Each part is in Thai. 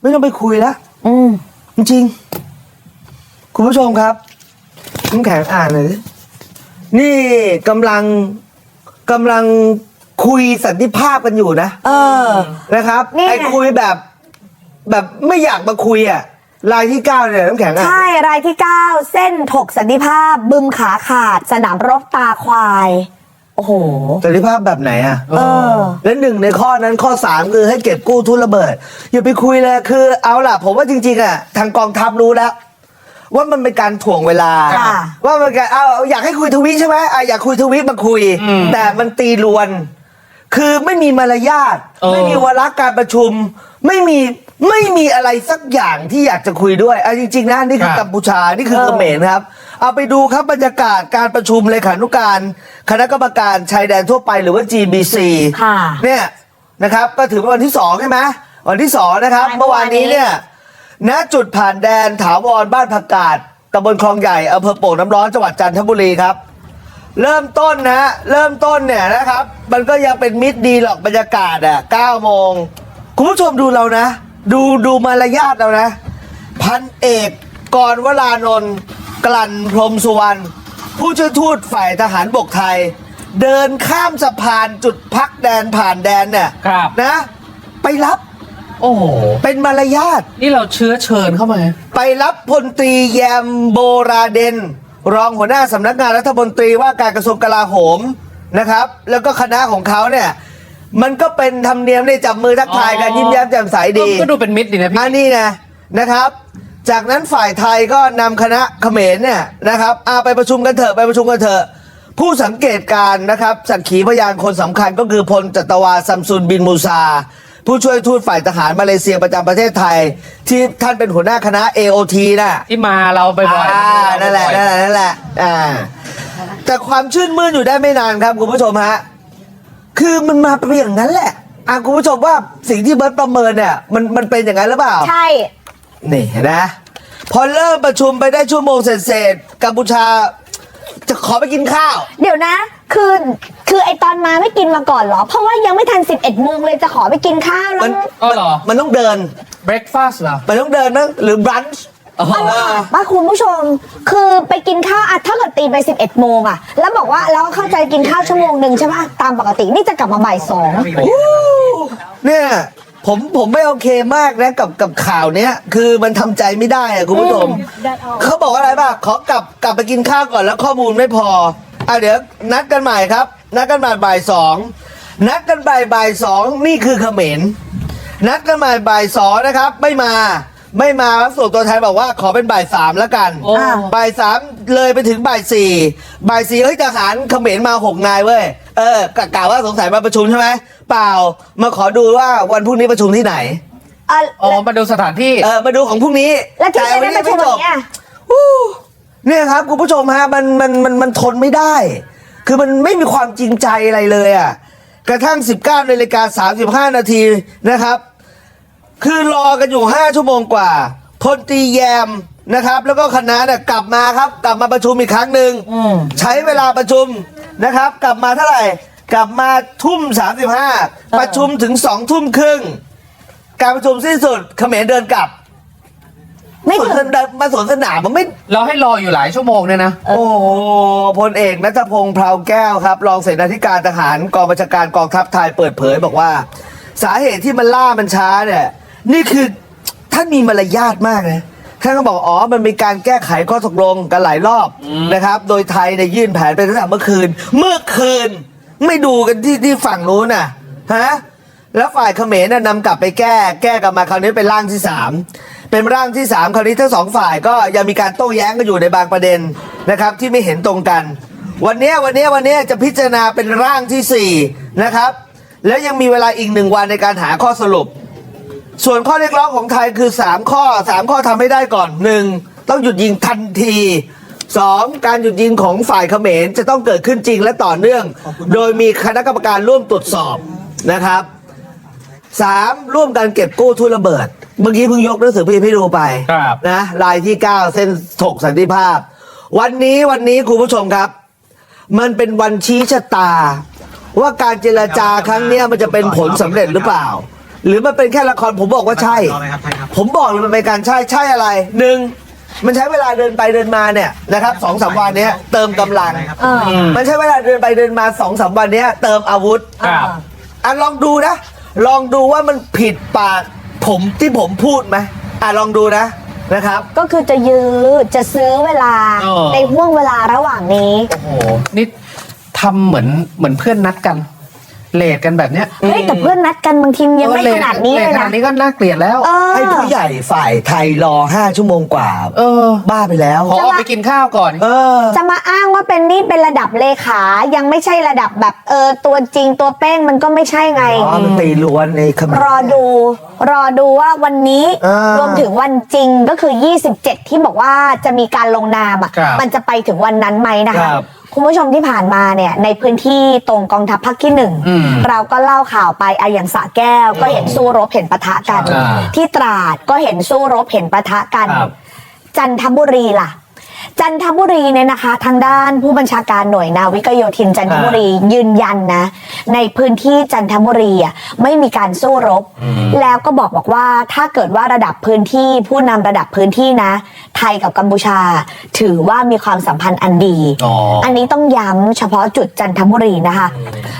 ไม่ต้องไปคุยแล้วอืมจริงๆคุณผู้ชมครับน้ำแข็งอ่านหน่อยดินี่กำลังกำลังคุยสันติภาพกันอยู่นะเออ นะครับนี่ไง ไอ้คุยแบบ แบบไม่อยากมาคุยอะรายที่เก้าเนี่ยน้ำแข็งอะ ใช่ รายที่ 9 เส้นถกสันติภาพ บึมขาขาด สนามรบตาควาย โอ้โหสันติภาพแบบไหนอะเออ และหนึ่งในข้อนั้นข้อสามคือให้เก็บกู้ทุนระเบิด อย่าไปคุยเลยคือเอาล่ะ ผมว่าจริงๆอะทางกองทัพรู้แล้ว ว่ามันเป็นการถ่วงเวลา ค่ะ ว่ามันการเอาอยากให้คุยทวิใช่ไหมอะอยากคุยทวิมาคุย แต่มันตีลวน คือไม่มีมารยาทเออ ไม่มีวาระการประชุม ไม่มีไม่มีอะไรสักอย่างที่อยากจะคุยด้วยอะจริงๆนะนี่คือกัมพูชานี่คือเขมรครับ เอาไปดูครับบรรยากาศการประชุมเลขานุการ คณะกรรมการชายแดนทั่วไปหรือว่า GBC ค่ะเนี่ยนะครับก็ถือเป็นวันที่สองใช่ไหมวันที่สองนะครับ ใช่เมื่อวานนี้เมื่อวานนี้ เนี่ยณจุดผ่านแดนถาวรบ้านผักกาดตำบลคลองใหญ่อำเภอโป่งน้ำร้อนจังหวัดจันทบุรีครับ เริ่มต้นนะฮะเริ่มต้นเนี่ยนะครับ มันก็ยังเป็นมิตรดีหรอกบรรยากาศอะ9โมงคุณผู้ชมดูเรานะ ดูดูมารยาทเรานะ พันเอกกรวรานนท์ กลั่นพรหมสุวรรณผู้ช่วยทูตฝ่ายทหารบกไทย เดินข้ามสะพานจุดพักแดนผ่านแดนเนี่ยครับ นะ ไปรับโอ้โห เป็นมารยาท นี่เราเชื้อเชิญเข้ามา ไปรับพลตรีแยมโบราเดน รองหัวหน้าสำนักงานรัฐมนตรีว่าการกระทรวงกลาโหมนะครับ แล้วก็คณะของเขาเนี่ย มันก็เป็นธรรมเนียมได้จับมือทักทายกันอ๋อ ยิ้มแย้มแจ่มใสดีก็ดูเป็นมิตรดีนะพี่ อันนี้ไงนะครับ จากนั้นฝ่ายไทยก็นำคณะเขมรเนี่ยนะครับอาไปประชุมกันเถอะไปประชุมกันเถอะ ผู้สังเกตการณ์นะครับ สักขีพยานคนสำคัญก็คือพลจัตวาซัมซุนบินมูซา ผู้ช่วยทูตฝ่ายทหารมาเลเซียประจำประเทศไทย ที่ท่านเป็นหัวหน้าคณะ AOT น่ะ ที่มาเราไปบ่อยอ่านั่นแหละนั่นแหละนั่นแหละอ่าแต่ความชื่นมื่นอยู่ได้ไม่นานครับคุณผู้ชมฮะคือมันมาเป็นอย่างนั้นแหละอะคุณผู้ชมว่าสิ่งที่เบิร์ตประเมินเนี่ยมันมันเป็นอย่างนั้นหรือเปล่า ใช่ นี่เห็นนะพอเริ่มประชุมไปได้ชั่วโมงเสร็จๆกัมพูชา จะขอไปกินข้าว เดี๋ยวนะ คือคือไอตอนมาไม่กินมาก่อนเหรอ เพราะว่ายังไม่ทัน 11โมงเลยจะขอไปกินข้าวแล้มัวนเออเหรอ มันต้องเดิน breakfast เหรอ มันต้องเดินมั้งหรือบรันช์อ๋อป้าคุณผู้ชม คือไปกินข้าวอะถ้าเกิดตีไป 11โมงอะแล้วบอกว่าแล้วเข้าใจกินข้าวชั่วโมงหนึ่งใช่ปะตามปกตินี่จะกลับมาบ่ายสอง เนี่ย ผมผมไม่โอเคมากนะกับกับข่าวเนี้ย คือมันทำใจไม่ได้อะคุณผู้ชมเขาบอกว่าอะไรป่ะขอกลับกลับไปกินข้าวก่อนแล้วข้อมูลไม่พอ อะเดี๋ยวนัดกันใหม่ครับ นัดกันบ่ายบ่ายสองนัดกันบ่ายบ่ายสองนี่คือเขมรนัดกันบ่ายบ่ายสองนะครับ ไม่มาไม่มาแล้วส่วนตัวแทนบอกว่าขอเป็นบ่ายสามแล้วกันโอ้บ่ายสามเลยไปถึงบ่ายสี่บ่ายสี่เฮ้ยทหารเขมรมาหกนายเว้ย เออกะกะว่าสงสัยมาประชุมใช่ไหมเปล่ามาขอดูว่าวันพรุ่งนี้ประชุมที่ไหน อะอ๋อมาดูสถานที่ เออมาดูของพรุ่งนี้แล้วที่แต่ไม่ได้ประชุมอย่างเงี้ยอู้เนี่ยครับคุณผู้ชมฮะมันมันมันมันทนไม่ได้ คือมันไม่มีความจริงใจอะไรเลยอะกระทั่ง 19นาฬิกา35 นาทีนะครับ คือรอกันอยู่ 5 ชั่วโมงกว่าพลตรีแยมนะครับ แล้วก็คณะเนี่ยกลับมาครับ กลับมาประชุมอีกครั้งหนึ่งใช้เวลาประชุม นะครับ กลับมาเท่าไหร่ กลับมาทุ่ม 35 ประชุมถึง2ทุ่มครึ่ง การประชุมสิ้นสุดเขมรเดินกลับไม่สวนถึงสนามมาสวนสนามมันไม่ เราให้รออยู่หลายชั่วโมงเนี่ยนะ โอ้โหพลเอกนัทพงษ์เพลาแก้วครับ รองเสนาธิการทหารกองบัญชาการกองทัพไทยเปิดเผยบอกว่า สาเหตุที่มันล่ามันช้าเนี่ย นี่คือท่านมีมารยาทมากนะ ท่านก็บอกอ๋อมันมีการแก้ไขข้อตกลงกันหลายรอบนะครับ โดยไทยเนี่ยยื่นแผนไปตั้งแต่เมื่อคืน เมื่อคืนไม่ดูกันที่ที่ฝั่งนู้นน่ะฮะแล้วฝ่ายเขมรน่ะนำกลับไปแก้ แก้กลับมาคราวนี้เป็นร่างที่สามเป็นร่างที่สามคราวนี้ทั้งสองฝ่ายก็ยังมีการโต้แย้งกันอยู่ในบางประเด็นนะครับ ที่ไม่เห็นตรงกัน วันเนี้ยวันเนี้ยวันเนี้ยจะพิจารณาเป็นร่างที่สี่นะครับ แล้วยังมีเวลาอีกหนึ่งวันในการหาข้อสรุป ส่วนข้อเรียกร้องของไทยคือ 3 ข้อ 3 ข้อทำให้ได้ก่อน 1. ต้องหยุดยิงทันที 2. การหยุดยิงของฝ่ายเขมรจะต้องเกิดขึ้นจริงและต่อเนื่อง โดยมีคณะกรรมการร่วมตรวจสอบนะครับ 3. ร่วมกันเก็บกู้ทุนระเบิด เมื่อกี้เพิ่งยกหนังสือพิมพ์ให้ดูไปครับนะลายที่ 9 เส้นถกสันติภาพ วันนี้วันนี้คุณผู้ชมครับ มันเป็นวันชี้ชะตา ว่าการเจรจาครั้งเนี้ยมันจะเป็นผลสำเร็จหรือเปล่า หรือมันเป็นแค่ละครผมบอกว่าใช่ รอไหมครับใช่ครับ ผมบอกเลยมันเป็นการใช่ใช่อะไรหนึ่งมันใช้เวลาเดินไปเดินมาเนี่ยนะครับสองสามวันเนี้ยเติมกำลัง เออ มันใช้เวลาเดินไปเดินมาสองสามวันเนี้ยเติมอาวุธ ครับ อะลองดูนะ ลองดูว่ามันผิดปากผมที่ผมพูดไหมอะลองดูนะนะครับ ก็คือจะยื้อจะซื้อเวลาเออ ในห่วงเวลาระหว่างนี้ โอ้โหนี่ทำเหมือนเหมือนเพื่อนนัดกัน เลทกันแบบเนี้ยเฮ้ยแต่เพื่อนนัดกันบางทียังไม่เลขทนาดนี้เลเลทยขนานะ ดนี้ก็น่าเกลียดแล้วเออ ให้ผู้ใหญ่ฝ่ายไทยรอ5ชั่วโมงกว่า เออบ้าไปแล้ว ขอออกไปกินข้าวก่อนเออ จะมาอ้างว่าเป็นนี่เป็นระดับเลขายังไม่ใช่ระดับแบบเออตัวจริงตัวเป้งมันก็ไม่ใช่ไง อ๋อมันตีล้วนในคำรอดู รอดูว่าวันนี้เออ รวมถึงวันจริงก็คือ 27 ที่บอกว่าจะมีการลงนามอะครับมันจะไปถึงวันนั้นไหมนะคะครับ คุณผู้ชมที่ผ่านมาเนี่ยในพื้นที่ตรงกองทัพภาคที่หนึ่งอืมเราก็เล่าข่าวไปอะอย่างสระแก้ว ก็เห็นสู้รบเห็นปะทะกันอ่าที่ตราดก็เห็นสู้รบเห็นปะทะกัน ครับ จันทบุรีล่ะ จันทบุรีเนี่ยนะคะ ทางด้านผู้บัญชาการหน่วยนาวิกโยธินจันทบุรียืนยันนะ ในพื้นที่จันทบุรีอะไม่มีการสู้รบ แล้วก็บอกบอกว่าถ้าเกิดว่าระดับพื้นที่ผู้นำระดับพื้นที่นะ ไทยกับกัมพูชา ถือว่ามีความสัมพันธ์อันดี อ๋ออันนี้ต้องย้ำเฉพาะจุดจันทบุรีนะคะ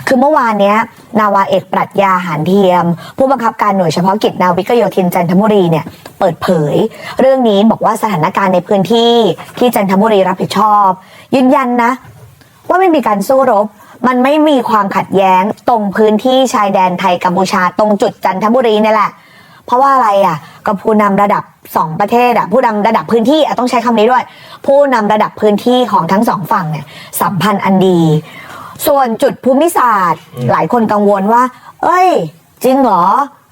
คือเมื่อวานเนี้ย นาวาเอกปรัชญาหารเทียม ผู้บังคับการหน่วยเฉพาะกิจนาวิกโยธินจันทบุรีเนี่ยเปิดเผย เรื่องนี้บอกว่าสถานการณ์ในพื้นที่ที่จันทบุรีรับผิดชอบ ยืนยันนะ ว่าไม่มีการสู้รบ มันไม่มีความขัดแย้งตรงพื้นที่ชายแดนไทยกัมพูชาตรงจุดจันทบุรีนี่แหละ เพราะว่าอะไรอะก็ผู้นำระดับ สองประเทศอะผู้นำระดับพื้นที่อะต้องใช้คำนี้ด้วย ผู้นำระดับพื้นที่ของทั้งสองฝั่งเนี่ยสัมพันธ์อันดี ส่วนจุดภูมิศาสตร์ หลายคนกังวลว่า เอ้ย จริงเหรอ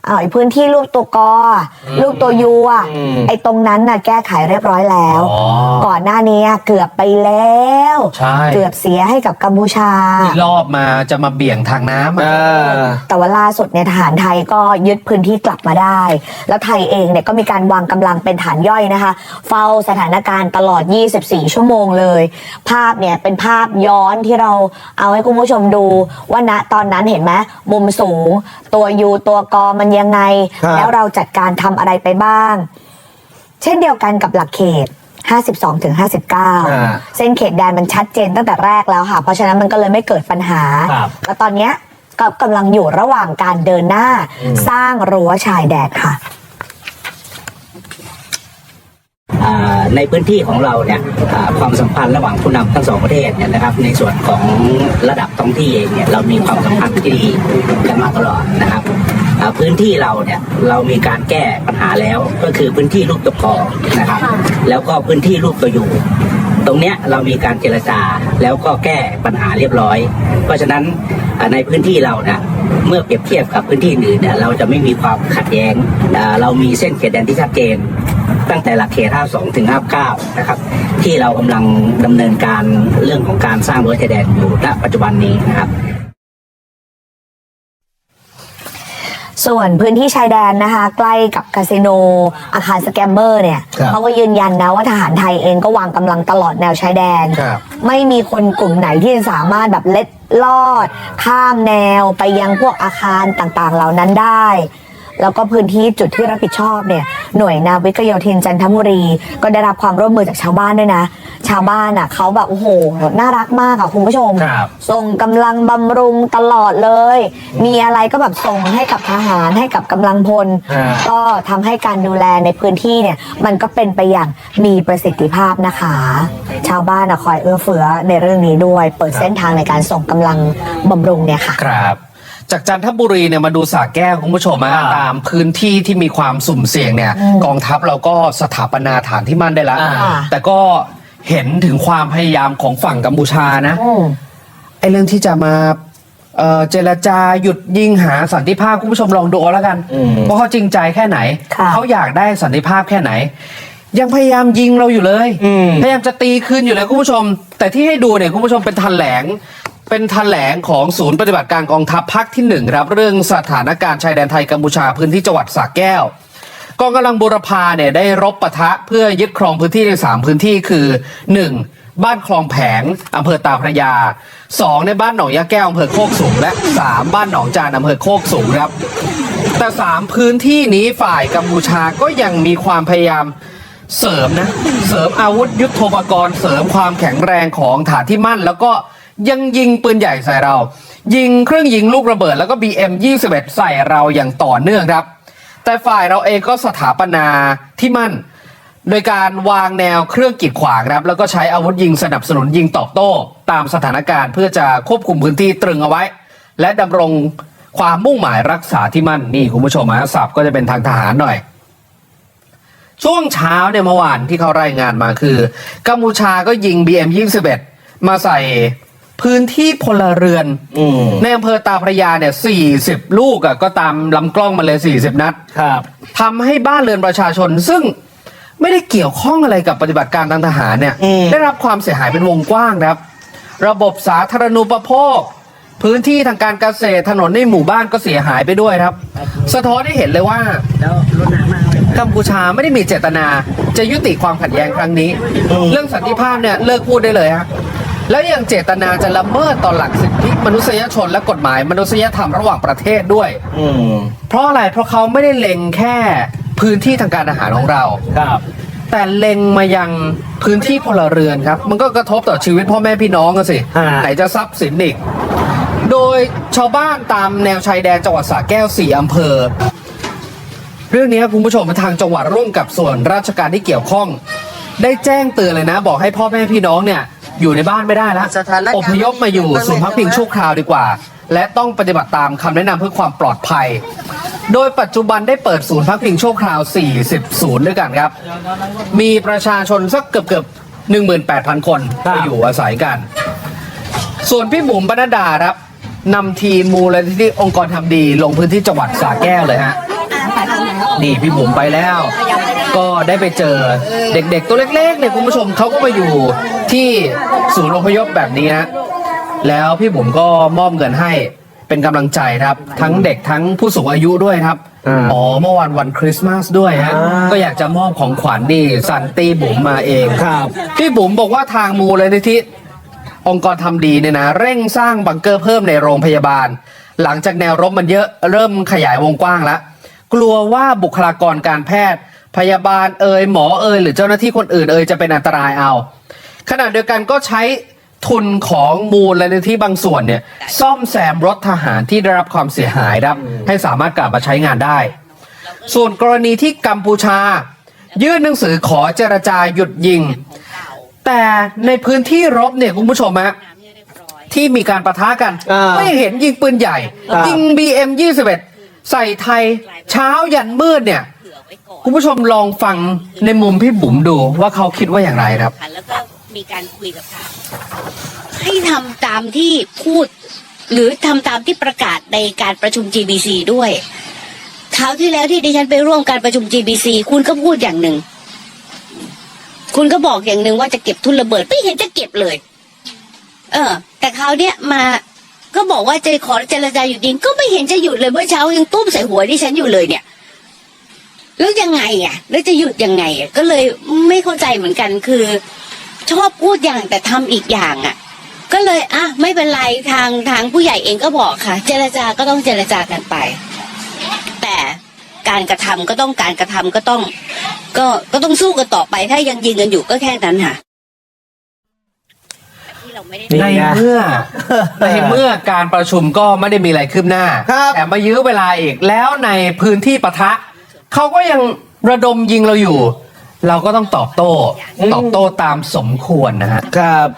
อ้าวไอ้พื้นที่รูปตัวกออะรูปตัวยูอะอืมไอ้ตรงนั้นน่ะแก้ไขเรียบร้อยแล้ว อ๋อ ก่อนหน้านี้เกือบไปแล้ว ใช่เกือบเสียให้กับกัมพูชา ที่รอบมาจะมาเบี่ยงทางน้ำเออะอแต่ว่าล่าสุดเนี่ยทหารไทยก็ยึดพื้นที่กลับมาได้ แล้วไทยเองเนี่ยก็มีการวางกำลังเป็นฐานย่อยนะคะ เฝ้าสถานการณ์ตลอด 24 ชั่วโมงเลย ภาพเนี่ยเป็นภาพย้อนที่เราเอาให้คุณผู้ชมดู ว่าณตอนนั้นเห็นไหมมุมสูง ตัวยูตัวกอมันยังไง ครับแล้วเราจัดการทำอะไรไปบ้าง เช่นเดียวกันกับหลักเขต 52ถึงอ่า59 เส้นเขตแดนมันชัดเจนตั้งแต่แรกแล้วค่ะ เพราะฉะนั้นมันก็เลยไม่เกิดปัญหา ครับ แล้วตอนเนี้ยก็กำลังอยู่ระหว่างการเดินหน้าสร้างรั้วชายแดนค่ะ อ่า ในพื้นที่ของเราเนี่ยอ่าความสัมพันธ์ระหว่างผู้นำทั้งสองประเทศเนี่ยนะครับ ในส่วนของระดับท้องที่เองเนี่ยเรามีความสัมพันธ์ที่ดีกันมาตลอดนะครับอ่าพื้นที่เราเนี่ยเรามีการแก้ปัญหาแล้วก็คือพื้นที่ลูกตะกอนะครับ แล้วก็พื้นที่ลูกตัวอยู่ตรงเนี้ยเรามีการเจรจาแล้วก็แก้ปัญหาเรียบร้อย เพราะฉะนั้นอ่าในพื้นที่เราเนี่ยเมื่อเปรียบเทียบกับพื้นที่อื่นเนี่ยเราจะไม่มีความขัดแย้งอ่าเรามีเส้นเขตแดนที่ชัดเจน ตั้งแต่หลักเขต 52 ถึง 59 นะครับ ที่เรากำลังดำเนินการเรื่องของการสร้างรั้วชายแดนอยู่ณปัจจุบันนี้นะครับส่วนพื้นที่ชายแดนนะคะ ใกล้กับคาสิโนอาคารสแกมเมอร์เนี่ยครับเขาก็ยืนยันนะว่าทหารไทยเองก็วางกำลังตลอดแนวชายแดนครับไม่มีคนกลุ่มไหนที่จะสามารถแบบเล็ดลอด ข้ามแนวไปยังพวกอาคารต่างๆ เหล่านั้นได้ แล้วก็พื้นที่จุดที่รับผิดชอบเนี่ยหน่วยนาวิกโยธินจันทบุรี ก็ได้รับความร่วมมือจากชาวบ้านด้วยนะ ชาวบ้านอะเขาแบบโอ้โหน่ารักมากอะคุณผู้ชม ครับส่งกำลังบำรุงตลอดเลย มีอะไรก็แบบส่งให้กับทหารให้กับกำลังพล อ่า ก็ทำให้การดูแลในพื้นที่เนี่ยมันก็เป็นไปอย่างมีประสิทธิภาพนะคะ ชาวบ้านอะคอยเอื้อเฟื้อในเรื่องนี้ด้วย เปิดเส้นทางในการส่งกำลังบำรุงเนี่ยค่ะ ครับ จากจันทบุรีเนี่ยมาดูสระแก้วคุณผู้ชมอะอ่าตามพื้นที่ที่มีความสุ่มเสี่ยงเนี่ยอืมกองทัพเราก็สถาปนาฐานที่มั่นได้แล้วอ่าแต่ก็เห็นถึงความพยายามของฝั่งกัมพูชานะอืมไอ้เรื่องที่จะมาเอ่อเจรจาหยุดยิงหาสันติภาพคุณผู้ชมลองดูเอาแล้วกันอืมว่าเขาจริงใจแค่ไหนค่ะเขาอยากได้สันติภาพแค่ไหน ยังพยายามยิงเราอยู่เลยอืมพยายามจะตีคืนอยู่เลยคุณผู้ชม แต่ที่ให้ดูเนี่ยคุณผู้ชมเป็นแถลง เป็นแถลงของศูนย์ปฏิบัติการกองทัพภาคที่หนึ่งครับ เรื่องสถานการณ์ชายแดนไทยกัมพูชาพื้นที่จังหวัดสระแก้ว กองกำลังบูรพาเนี่ยได้รบปะทะเพื่อยึดครองพื้นที่ในสามพื้นที่คือ 1. บ้านคลองแผงอำเภอตาพระยา 2. ในบ้านหนองยาแก้วอำเภอโคกสูงและ 3. บ้านหนองจานอำเภอโคกสูงครับ แต่สามพื้นที่นี้ฝ่ายกัมพูชาก็ยังมีความพยายามเสริมนะเสริมอาวุธยุทโธปกรณ์เสริมความแข็งแรงของฐานที่มั่นแล้วก็ ยังยิงปืนใหญ่ใส่เรา ยิงเครื่องยิงลูกระเบิดแล้วก็ BM 21 ใส่เราอย่างต่อเนื่องครับ แต่ฝ่ายเราเองก็สถาปนาที่มั่น โดยการวางแนวเครื่องกีดขวางครับ แล้วก็ใช้อาวุธยิงสนับสนุนยิงตอบโต้ ตามสถานการณ์เพื่อจะควบคุมพื้นที่ตรึงเอาไว้ และดำรงความมุ่งหมายรักษาที่มั่นนี่คุณผู้ชมฮะศัพท์ก็จะเป็นทางทหารหน่อย ช่วงเช้าเนี่ยเมื่อวานที่เขารายงานมาคือกัมพูชาก็ยิง BM 21มาใส่ พื้นที่พลเรือนอืมในอำเภอตาพระยาเนี่ย40 ลูกอะก็ตามลำกล้องมาเลย 40 นัดครับทำให้บ้านเรือนประชาชน ซึ่งไม่ได้เกี่ยวข้องอะไรกับปฏิบัติการทางทหารเนี่ยอืมได้รับความเสียหายเป็นวงกว้างครับ ระบบสาธารณูปโภค พื้นที่ทางการเกษตรถนนในหมู่บ้านก็เสียหายไปด้วยครับ สะท้อนให้เห็นเลยว่าแล้วรถหนักมากเลยกัมพูชาไม่ได้มีเจตนา จะยุติความขัดแย้งครั้งนี้ เรื่องสันติภาพเนี่ยเลิกพูดได้เลยฮะ แล้วยังเจตนาจะละเมิดต่อหลักสิทธิมนุษยชนและกฎหมาย มนุษยธรรมระหว่างประเทศด้วย อืมเพราะอะไรเพราะเขาไม่ได้เล็งแค่พื้นที่ทางการอาหารของเรา ครับ แต่เล็งมายังพื้นที่พลเรือนครับ มันก็กระทบต่อชีวิตพ่อแม่พี่น้องกันสิฮะ ไหนจะทรัพย์สินอีก โดยชาวบ้านตามแนวชายแดนจังหวัดสระแก้วสี่อำเภอ เรื่องนี้คุณผู้ชมทางจังหวัดร่วมกับส่วนราชการที่เกี่ยวข้อง ได้แจ้งเตือนเลยนะ บอกให้พ่อแม่พี่น้องเนี่ย อยู่ในบ้านไม่ได้แล้วสถานการณ์อพยพมาอยู่ศูนย์พักพิงชั่วคราวดีกว่า และต้องปฏิบัติตามคำแนะนำเพื่อความปลอดภัย โดยปัจจุบันได้เปิดศูนย์พักพิงชั่วคราว 40 ศูนย์ด้วยกันครับ มีประชาชนสักเกือบเกือบ18,000 คนไปอยู่อาศัยกัน ส่วนพี่บุ๋มปนัดดาครับนำทีมมูลนิธิองค์กรทำดี ลงพื้นที่จังหวัดสระแก้วเลยฮะ นี่พี่บุ๋มไปแล้ว ก็ได้ไปเจอเด็กๆ ตัวเล็กๆเนี่ยคุณผู้ชมเขาก็มาอยู่ที่ศูนย์อพยพแบบนี้ฮะแล้วพี่บุ๋มก็มอบเงินให้เป็นกำลังใจครับ ทั้งเด็กทั้งผู้สูงอายุด้วยครับอ่าอ๋อเมื่อวันวันคริสต์มาสด้วยฮะอ่าก็อยากจะมอบของขวัญนี่สันตีบุ๋มมาเองครับพี่บุ๋มบอกว่าทางมูลนิธิองค์กรทำดีเนี่ยนะเร่งสร้างบังเกอร์เพิ่มในโรงพยาบาล หลังจากแนวรบมันเยอะเริ่มขยายวงกว้างแล้ว กลัวว่าบุคลากรการแพทย์ พยาบาลเอ่ยหมอเอ่ยหรือเจ้าหน้าที่คนอื่นเอ่ยจะเป็นอันตรายเอาขณะเดียวกันก็ใช้ทุนของมูลนิธิบางส่วนเนี่ย ซ่อมแซมรถทหารที่ได้รับความเสียหายครับให้สามารถกลับมาใช้งานได้ ส่วนกรณีที่กัมพูชา ยื่นหนังสือขอเจรจาหยุดยิง แต่ในพื้นที่รบเนี่ยคุณผู้ชมฮะที่มีการประทะกันอ่าไม่เห็นยิงปืนใหญ่ครับยิง BM 21 ใส่ไทยเช้ายันมืดเนี่ย คุณผู้ชมลองฟังในมุมพี่บุ๋มดูว่าเขาคิดว่าอย่างไรครับ แล้วก็มีการคุยกับทางให้ทำตามที่พูด หรือทำตามที่ประกาศในการประชุม GBC ด้วยคราวที่แล้วที่ดิฉันไปร่วมการประชุม GBC คุณก็พูดอย่างหนึ่ง คุณก็บอกอย่างหนึ่งว่าจะเก็บทุนระเบิด ไม่เห็นจะเก็บเลย เออ แต่คราวเนี้ยมา ก็บอกว่าจะขอเจรจาหยุดยิงก็ไม่เห็นจะหยุดเลยเมื่อเช้ายังตุ้มใส่หัวดิฉันอยู่เลยเนี่ยแล้วยังไงอะ แล้วจะหยุดยังไงอะก็เลยไม่เข้าใจเหมือนกันคือ ชอบพูดอย่างแต่ทำอีกอย่างอะ ก็เลยอะไม่เป็นไรทางทางผู้ใหญ่เองก็บอกค่ะ เจรจาก็ต้องเจรจากันไป แต่การกระทำก็ต้องการกระทำก็ต้อง ก็ก็ต้องสู้กันต่อไปถ้ายังยิงกันอยู่ก็แค่นั้นค่ะ ไม่ได้นี่ในไงเมื่อ ในเมื่อการประชุมก็ไม่ได้มีอะไรคืบหน้า ครับ แต่มายื้อเวลาอีกแล้วในพื้นที่ปะทะ เขาก็ยังระดมยิงเราอยู่ เราก็ต้องตอบโต้ ตอบโต้ตามสมควรนะฮะ ครับ